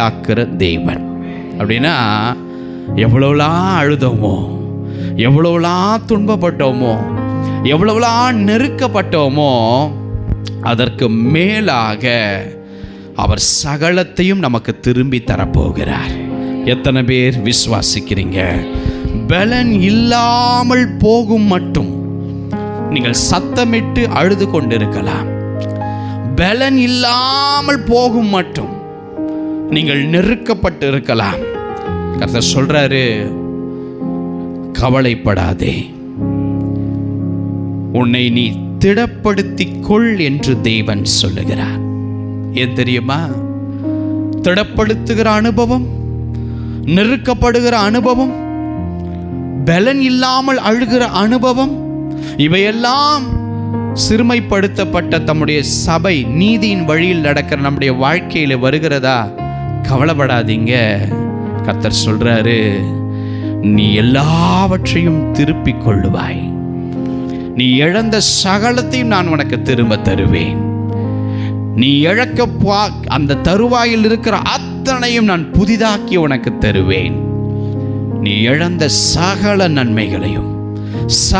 ஆக்குற தேவன். அப்படின்னா எவ்வளவுலாம் அழுதோமோ எவ்வளவுலாம் துன்பப்பட்டோமோ எவ்வளவுலாம் நெருக்கப்பட்டோமோ அதற்கு மேலாக அவர் சகலத்தையும் நமக்கு திரும்பி தரப்போகிறார். எத்தனை பேர் விசுவாசிக்கிறீங்க? பலன் இல்லாமல் போகும் மட்டும். நீங்கள் சத்தமிட்டு அழுது கொண்டிருக்கலாம். பலன் இல்லாமல் போகும் மட்டும். நீங்கள் நெருக்கப்பட்டு இருக்கலாம் கர்த்தர் சொல்றாரு கவலைப்படாதே. உன்னை நீ திடப்படுத்திக் கொள் என்று தேவன் சொல்லுகிறார். ஏன் தெரியுமா? திடப்படுத்துகிற அனுபவம் நெருக்கப்படுகிற அனுபவம் பலன் இல்லாமல் அழுகிற அனுபவம் இவையெல்லாம் சிறுமைப்படுத்தப்பட்ட தம்முடைய சபை நீதியின் வழியில் நடக்கிற நம்முடைய வாழ்க்கையில் வருகிறதா? கவலைப்படாதீங்க. கத்தர் சொல்றாரு நீ எல்லாவற்றையும் திருப்பிக் கொள்ளுவாய். நீ இழந்த சகலத்தையும் நான் உனக்கு திரும்ப தருவேன். நீ இழக்க பா அந்த தருவாயில் இருக்கிற அத்தனையும் நான் புதிதாக்கி உனக்கு தருவேன். நீ இழந்த சகல நன்மைகளையும் ச